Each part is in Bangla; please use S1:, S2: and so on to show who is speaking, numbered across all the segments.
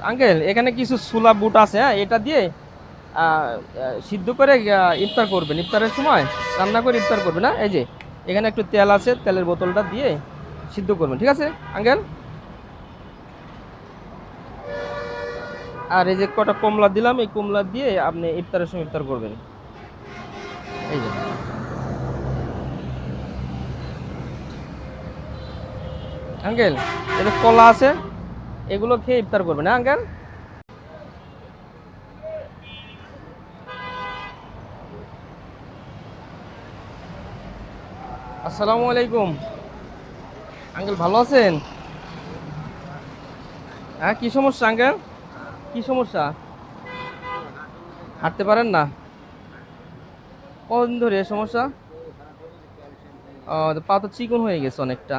S1: আঙ্কেল, এখানে কিছু সুলা বুট আছে হ্যাঁ? এটা দিয়ে সিদ্ধ করে ইফতার করবেন। ইফতারের সময় রান্না করে ইফতার করবেন না এই যে, এখানে একটু তেল আছে, তেলের বোতলটা দিয়ে সিদ্ধ করবেন, ঠিক আছে? আঙ্কেল? আর এই যে কটা কমলা দিলাম, এই কমলা দিয়ে আপনি ইফতারের সময় ইফতার করবেন। এই যে। আঙ্কেল এটা কলা আছে এগুলো খেয়ে ইফতার করবেন হ্যাঁ আঙ্কেল? আসসালামু আলাইকুম। আঙ্কেল, ভালো আছেন? হ্যাঁ কি সমস্যা, আঙ্কেল? কি সমস্যা? হাঁটতে পারেন না? কদিন ধরে সমস্যা? পা তো চিকন হয়ে গেছে অনেকটা।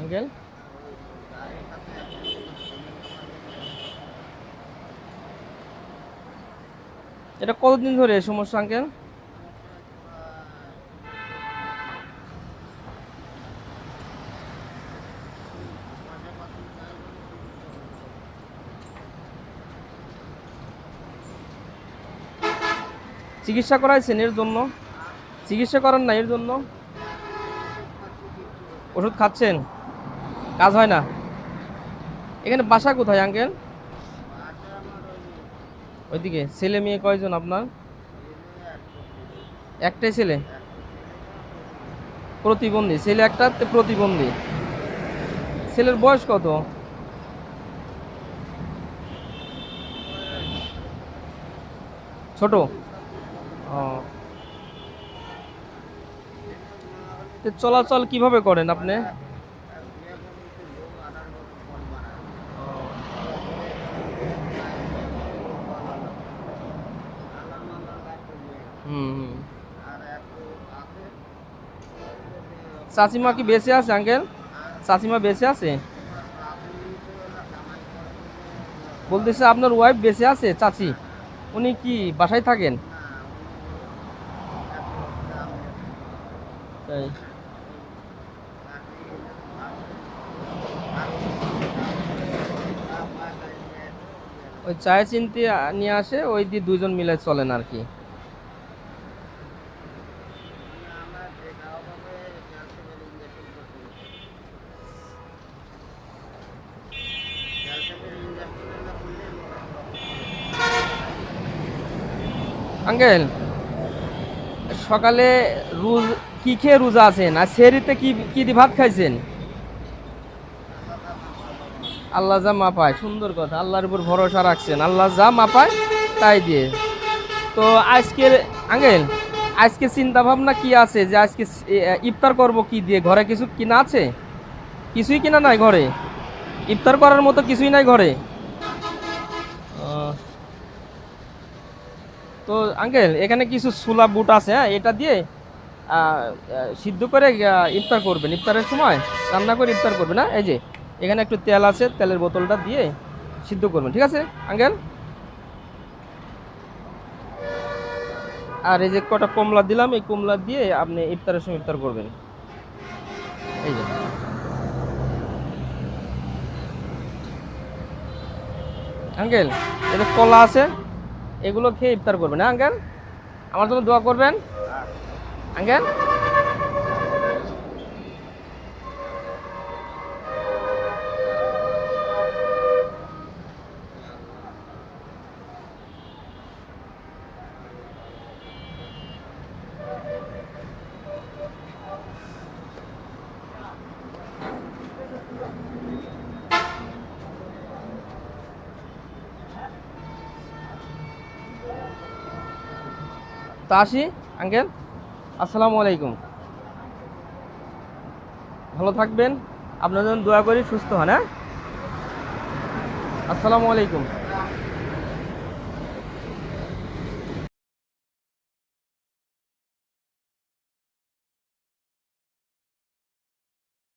S1: আঙ্কেল? এটা কতদিন ধরে সমস্যা, আঙ্কেল? চিকিৎসা করাইছেন এর জন্য? চিকিৎসা করান না এর জন্য? ওষুধ খাচ্ছেন? কাজ হয় না? এখানে বাসা কোথায়, আঙ্কেল? ওইদিকে, ছেলে মেয়ে কয়জন আপনার? একটাই ছেলে? প্রতিবন্ধী, ছেলে একটা প্রতিবন্ধী। ছেলের বয়স কত? ছোট? চলাচল কীভাবে করেন আপনি? চাচিমা কি বেঁচে আছে আঙ্কেল? চাচিমা বেঁচে আছে? বলতেছে আপনার ওয়াইফ বেঁচে আছে চাচি। উনি কি বাসায় থাকেন? তাই। ওই চায় চিনতে নিয়ে আসে ওই দিয়ে দুজন মিলে চলেন আর কি। আঙ্কেল সকালে রোজ, কি খেয়ে রোজা আছেন? আর সেরিতে কি কি দিয়ে ভাত খাইছেন? আল্লাহ যা মাপায় সুন্দর কথা, আল্লাহর উপর ভরসা রাখছেন, আল্লাহ যা মাপায় তাই দিয়ে। তো আজকের আঙ্কেল আজকে চিন্তা ভাবনা কি আছে যে আজকে ইফতার করব কি দিয়ে? ঘরে কিছু কিনা আছে? কিছুই কিনা নাই ঘরে? ইফতার করার মতো কিছুই নাই ঘরে? তো আঙ্কেল, এখানে কিছু সুলা বুট আছে হ্যাঁ? এটা দিয়ে সিদ্ধ করে ইফতার করবেন। ইফতারের সময় রান্না করে ইফতার করবেন না এই যে, এখানে একটু তেল আছে, তেলের বোতলটা দিয়ে সিদ্ধ করবেন, ঠিক আছে? আঙ্কেল? আর এই যে কটা কমলা দিলাম, এই কমলা দিয়ে আপনি ইফতারের সময় ইফতার করবেন। এই যে। আঙ্কেল এটা কলা আছে এগুলো খেয়ে ইফতার করবেন। হ্যাঁ আঙ্কেল? আমার জন্য দোয়া করবেন। আঙ্কেল? তা আসি, আঙ্কেল। আসসালামু আলাইকুম। ভালো থাকবেন। আপনার জন্য দোয়া করি, সুস্থ হন হ্যাঁ? আসসালামু আলাইকুম।